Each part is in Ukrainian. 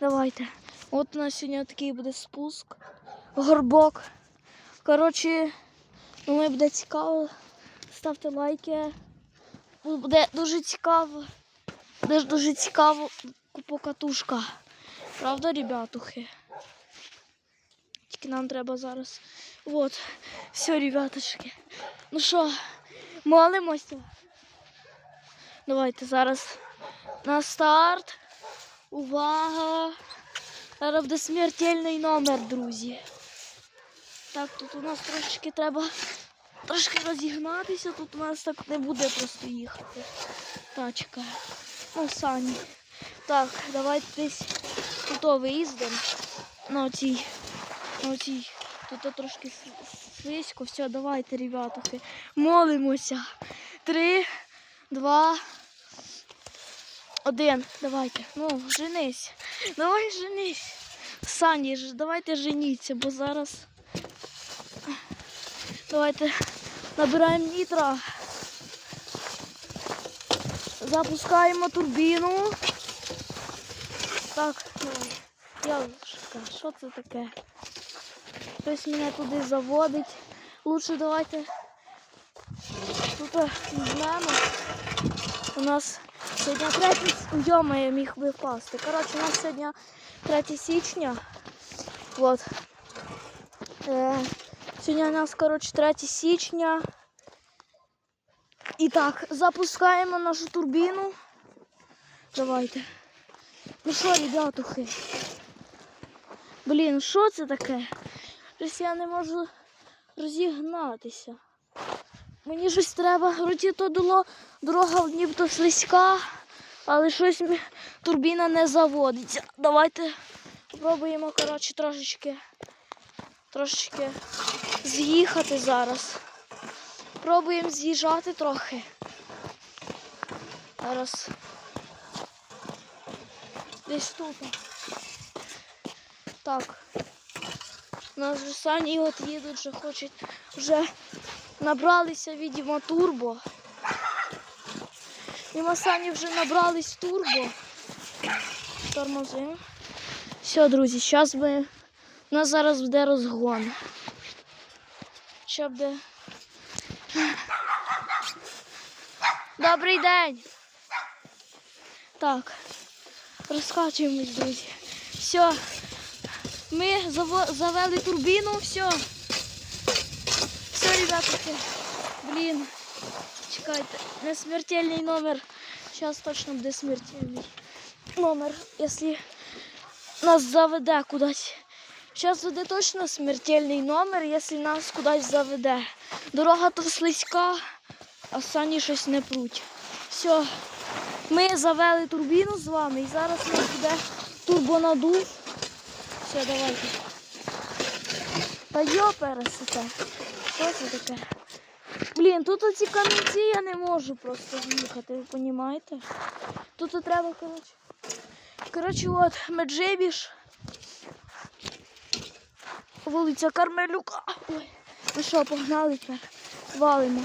Давайте. От у нас сьогодні такий буде спуск. Горбок. Коротше, думаю, буде цікаво. Ставте лайки. Буде дуже цікаво. Буде дуже цікаво покатушка. Правда, ребятухи? Тільки нам треба зараз. От. Все, ребятушки. Ну що, молимося? Давайте зараз на старт. Увага! Зараз буде смертельний номер, друзі. Так, тут у нас трошечки треба трошки розігнатися, тут у нас так не буде просто їхати. Тачка. Ну, сані. Так, давайте десь тут виїздимо. На оцій. На оцій. Тут трошки слизько. Все, давайте, ребятухи. Молимося. Три, два, один. Давайте. Ну, женись. Давай женись. Сані, давайте женіться, бо зараз. Давайте набираємо нітро. Запускаємо турбіну. Так, давай. Ялушка, що це таке? Хтось мене туди заводить. Лучше давайте тут візьмемо. У нас сьогодні 3 Йома, міг би впасти. Коротше, у нас сьогодні 3 січня. Вот. Е, сьогодні у нас, коротше, 3 січня. І так, запускаємо нашу турбіну. Давайте. Ну що, ребятухи? Блін, що це таке? Щось я не можу розігнатися. Мені щось треба. Вроді то дало, дорога нібито слизька, але щось турбіна не заводиться. Давайте спробуємо, коротше, трошечки, трошечки з'їхати зараз. Пробуємо з'їжджати трохи. Зараз. Десь тут. Так. Нас вже сані от їдуть, вже хочуть, вже набралися, видимо, турбо. І ми сані вже набрались турбо. Тормозимо. Все, друзі, зараз ми... У нас зараз буде розгон. Ще буде. Добрий день. Так. Розкачуємось, друзі. Все. Ми завели турбіну, все. Все, ребятки. Блін. Чекайте. Не смертельний номер. Зараз точно буде смертельний номер, якщо нас заведе кудись. Зараз буде точно смертельний номер, якщо нас кудись заведе. Дорога то слизька, а сані щось не пруть. Все. Ми завели турбіну з вами і зараз у нас буде турбонадув. Все, давайте. Та йо пересите. Що це таке? Блін, тут оці камінці я не можу просто з'їхати, ви розумієте? Тут треба, коротше. Коротше, от Меджибіж. Вулиця Кармелюка. Ой. Ну що, погнали тепер. Валимо.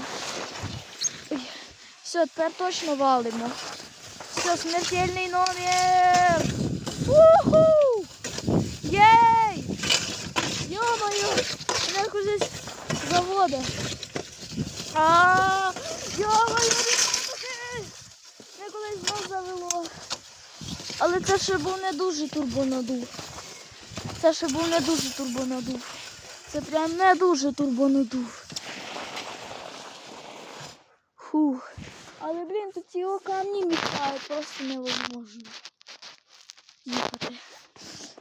Ой. Все, тепер точно валимо. Все, смертельний номер. Уху! Єй! Йо-моє! Мене кудись завода. А, йо-моє, ребятки! Мене кудись знов завело. Але це ще був не дуже турбонадув. Це ще був не дуже турбонадув. Це прям не дуже турбонадув. Фух. Але, блін, тут ці камні мішають, просто невозможно їхати.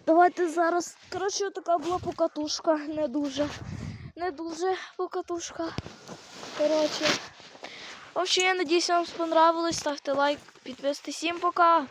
Давайте зараз. Коротше, така була покатушка, не дуже. Не дуже покатушка. Коротше. В я надіюсь, вам сподобалось. Ставте лайк, підписуйтесь. Всім пока!